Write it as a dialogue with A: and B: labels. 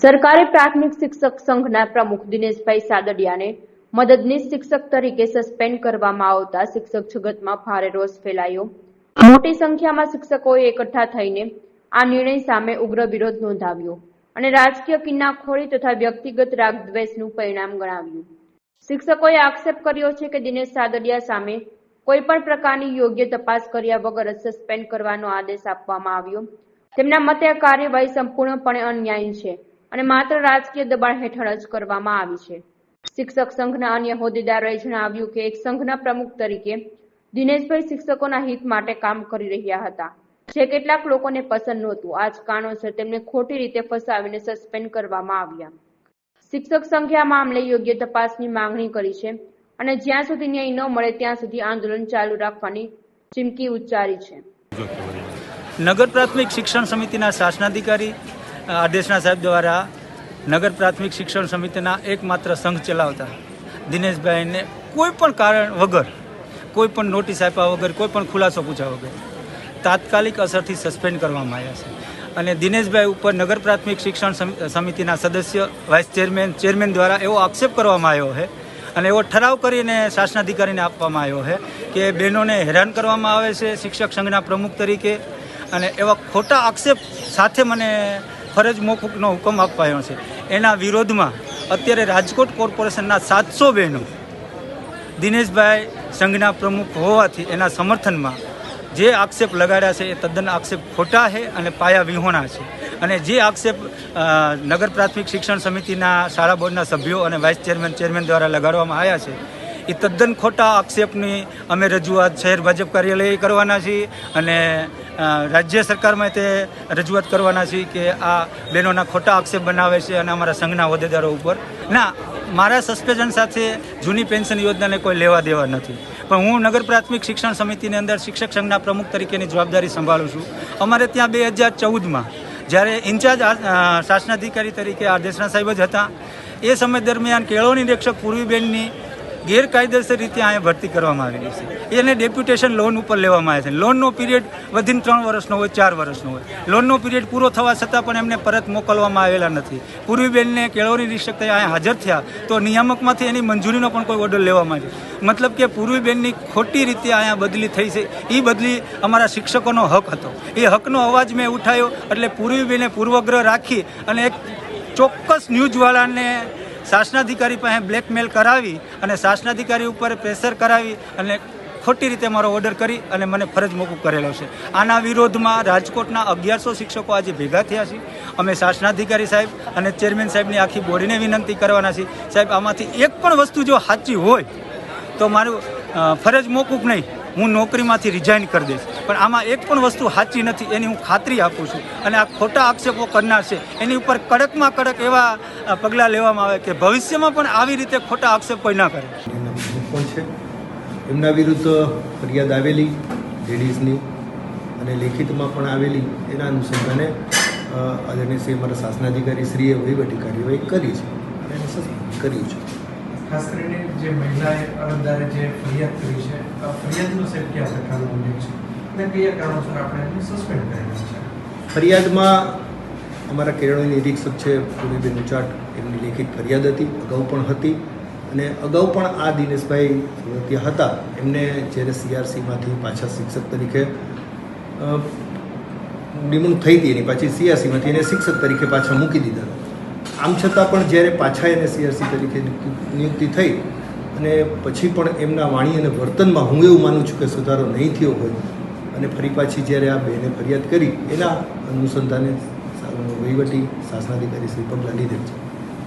A: સરકારી પ્રાથમિક શિક્ષક સંઘના પ્રમુખ દિનેશભાઈ સાદડિયાને મદદનીશ શિક્ષક તરીકે સસ્પેન્ડ કરવામાં આવતા શિક્ષક જગતમાં ભારે રોષ ફેલાયો. મોટી સંખ્યામાં શિક્ષકોએ એકઠા થઈને આ નિર્ણય સામે ઉગ્ર વિરોધ નોંધાવ્યો અને રાજકીય કિન્નાખોરી તથા વ્યક્તિગત રાગદ્વેષનું પરિણામ ગણાવ્યું. શિક્ષકોએ આક્ષેપ કર્યો છે કે દિનેશ સાદડિયા સામે કોઈ પણ પ્રકારની યોગ્ય તપાસ કર્યા વગર સસ્પેન્ડ કરવાનો આદેશ આપવામાં આવ્યો. તેમના મતે આ કાર્યવાહી સંપૂર્ણપણે અન્યાયી છે. અને માત્ર રાજકીય દબાણ હેઠળ જ કરવામાં આવી છે. શિક્ષક સંઘના અન્ય હોદ્દેદારોએ જણાવ્યું કે એક સંઘના પ્રમુખ તરીકે દિનેશભાઈ શિક્ષકોના હિત માટે કામ કરી રહ્યા હતા. જે કેટલાક લોકોને પસંદ નહોતું. આ જ કારણોસર તેમને ખોટી રીતે ફસાવીને સસ્પેન્ડ કરવામાં આવ્યા. શિક્ષક સંઘે આ મામલે યોગ્ય તપાસની માંગણી કરી છે અને જ્યાં સુધી ન્યાય ન મળે ત્યાં સુધી આંદોલન ચાલુ રાખવાની ચીમકી ઉચ્ચારી છે.
B: નગર પ્રાથમિક શિક્ષણ સમિતિના શાસનાધિકારી આદેશના સાહેબ દ્વારા નગર પ્રાથમિક શિક્ષણ સમિતિના એકમાત્ર સંઘ ચલાવતા દિનેશભાઈને કોઈ પણ કારણ વગર, કોઈ પણ નોટિસ આપ્યા વગર, કોઈ પણ ખુલાસો પૂછ્યા વગર તાત્કાલિક અસરથી સસ્પેન્ડ કરવામાં આવ્યા છે. અને દિનેશભાઈ ઉપર નગર પ્રાથમિક શિક્ષણ સમિતિના સદસ્ય, વાઇસ ચેરમેન ચેરમેન દ્વારા એવો આક્ષેપ કરવામાં આવ્યો છે અને એવો ઠરાવ કરીને શાસનાધિકારીને આપવામાં આવ્યો છે કે બહેનોને હેરાન કરવામાં આવે છે શિક્ષક સંઘના પ્રમુખ તરીકે. અને એવા ખોટા આક્ષેપ સાથે મને ફરજ મોકૂફનો હુકમ અપાયો છે. એના વિરોધમાં અત્યારે રાજકોટ કોર્પોરેશનના સાતસો બહેનો દિનેશભાઈ સંઘના પ્રમુખ હોવાથી એના સમર્થનમાં જે આક્ષેપ લગાડ્યા છે એ તદ્દન આક્ષેપ ખોટા છે અને પાયા વિહોણા છે. અને જે આક્ષેપ નગર પ્રાથમિક શિક્ષણ સમિતિના શાળા બોર્ડના સભ્યો અને વાઇસ ચેરમેન ચેરમેન દ્વારા લગાડવામાં આવ્યા છે એ તદ્દન ખોટા આક્ષેપની અમે રજૂઆત શહેર ભાજપ કાર્યાલય કરવાના છીએ અને રાજ્ય સરકારમાં તે રજૂઆત કરવાના છીએ કે આ બહેનોના ખોટા આક્ષેપ બનાવે છે અને અમારા સંઘના હોદ્દેદારો ઉપર. ના, મારા સસ્પેન્શન સાથે જૂની પેન્શન યોજનાને કોઈ લેવા દેવા નથી. પણ હું નગર પ્રાથમિક શિક્ષણ સમિતિની અંદર શિક્ષક સંઘના પ્રમુખ તરીકેની જવાબદારી સંભાળું છું. અમારે ત્યાં બે હજાર ચૌદમાં જ્યારે ઇન્ચાર્જ શાસનાધિકારી તરીકે આદેશના સાહેબ જ હતા, એ સમય દરમિયાન કેળવણી નિરીક્ષક પૂર્વીબેનની ગેરકાયદેસર રીતે અહીંયા ભરતી કરવામાં આવેલી છે. એને ડેપ્યુટેશન લોન ઉપર લેવામાં આવે છે. લોનનો પિરિયડ વધીને ત્રણ વર્ષનો હોય, ચાર વર્ષનો હોય. લોનનો પીરિયડ પૂરો થવા છતાં પણ એમને પરત મોકલવામાં આવેલા નથી. પૂર્વીબેનને કેળવણી નિરીક્ષક થઈ અહીંયા હાજર થયા, તો નિયામકમાંથી એની મંજૂરીનો પણ કોઈ ઓર્ડર લેવામાં આવ્યો. મતલબ કે પૂર્વીબેનની ખોટી રીતે અહીંયા બદલી થઈ છે. એ બદલી અમારા શિક્ષકોનો હક હતો. એ હકનો અવાજ મેં ઉઠાવ્યો એટલે પૂર્વીબેને પૂર્વગ્રહ રાખી અને એક ચોક્કસ ન્યૂઝવાળાને શાસનાધિકારી પાસે બ્લેકમેલ કરાવી અને શાસનાધિકારી ઉપર પ્રેશર કરાવી અને ખોટી રીતે મારો ઓર્ડર કરી અને મને ફરજ મોકૂફ કરેલો છે. આના વિરોધમાં રાજકોટના અગિયારસો શિક્ષકો આજે ભેગા થયા છે. અમે શાસનાધિકારી સાહેબ અને ચેરમેન સાહેબની આખી બોડીને વિનંતી કરવાના છીએ. સાહેબ, આમાંથી એક પણ વસ્તુ જો સાચી હોય, તો મારું ફરજ મોકૂફ નહીં. હું નોકરીમાંથી રિઝાઇન કરી દઈશ. પણ આમાં એક પણ વસ્તુ સાચી નથી એની હું ખાતરી આપું છું. અને આ ખોટા આક્ષેપો કરનાર છે. એની ઉપર કડકમાં કડક એવા પગલાં લેવામાં આવે કે ભવિષ્યમાં પણ આવી રીતે ખોટા આક્ષેપ કોઈ ના કરે.
C: પ્રમુખ છે? એમના વિરુદ્ધ ફરિયાદ આવેલી લેડીઝની અને લેખિતમાં પણ આવેલી એના અનુસંધાને આદરણીય શ્રી અમારા શાસનાધિકારી શ્રીએ વહીવટી કાર્યવાહી કરી છે. અને એને સસ્પેન્ડ કર્યું છે.
D: ખાસ કરીને જે મહિલાએ અરજદારે જે ફરિયાદ કરી છે ફરિયાદનો સાહેબ કયા પ્રકારનો ઉલ્લેખ છે અને કયા કારણોસર આપણે એને સસ્પેન્ડ કરેલા છે?
C: ફરિયાદમાં અમારા કેળવણી નિરીક્ષક છે પૂર્વીબેન ઉચાટ, એમની લેખિત ફરિયાદ હતી, અગાઉ પણ હતી અને અગાઉ પણ આ દિનેશભાઈ ત્યાં હતા. એમને જ્યારે સીઆરસીમાંથી પાછા શિક્ષક તરીકે નિમણૂક થઈ હતી, એની પાછી સીઆરસીમાંથી એને શિક્ષક તરીકે પાછા મૂકી દીધા. આમ છતાં પણ જ્યારે પાછા એને સીઆરસી તરીકે નિયુક્તિ- થઈ અને પછી પણ એમના વાણી અને વર્તનમાં હું એવું માનું છું કે સુધારો નહીં થયો હોય અને ફરી પાછી જ્યારે આ બેને ફરિયાદ કરી, એના અનુસંધાને વહીવટી શાસનાધિકારી શ્રી પગલાં લીધેલ છે.